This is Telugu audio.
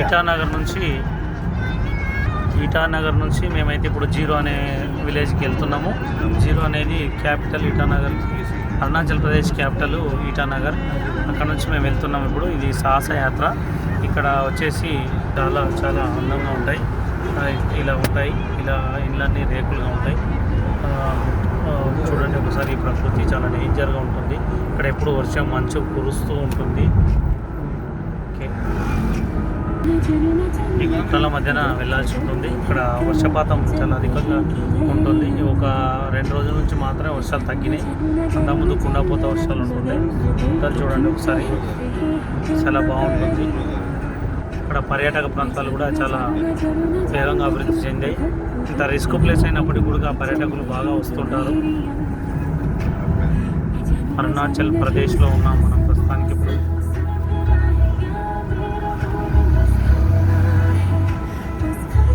ఈటానగర్ నుంచి ఈటానగర్ నుంచి మేమైతే ఇప్పుడు జీరో అనే విలేజ్కి వెళ్తున్నాము. జీరో అనేది క్యాపిటల్ ఈటానగర్ అరుణాచల్ ప్రదేశ్ క్యాపిటల్ ఈటానగర్. అక్కడ నుంచి మేము వెళ్తున్నాము ఇప్పుడు. ఇది సాహస యాత్ర. ఇక్కడ వచ్చేసి చాలా చాలా అందంగా ఉంటాయి. ఇలా ఉంటాయి. ఇలా ఇళ్ళన్నీ రేకులుగా ఉంటాయి. చూడండి ఒకసారి ప్రకృతి చాలా డేంజర్గా ఉంటుంది. ఇక్కడ ఎప్పుడు వర్షం మంచు కురుస్తూ ఉంటుంది. ఈ గుట్టల మధ్యన వెళ్ళాల్సి ఉంటుంది. ఇక్కడ వర్షపాతం చాలా అధికంగా ఉంటుంది. ఒక రెండు రోజుల నుంచి మాత్రమే వర్షాలు తగ్గినాయి. అంతకుముందు కుండపోత వర్షాలు ఉంటుంటాయి గుట్టలు చూడండి ఒకసారి. చాలా బాగుంటుంది. ఇక్కడ పర్యాటక ప్రాంతాలు కూడా చాలా వేగంగా అభివృద్ధి చెందాయి. ఇంత రిస్క్ ప్లేస్ అయినప్పటికీ కూడా పర్యాటకులు బాగా వస్తుంటారు. అరుణాచల్ ప్రదేశ్లో ఉన్నాం మనం ప్రస్తుతానికి ఇప్పుడు.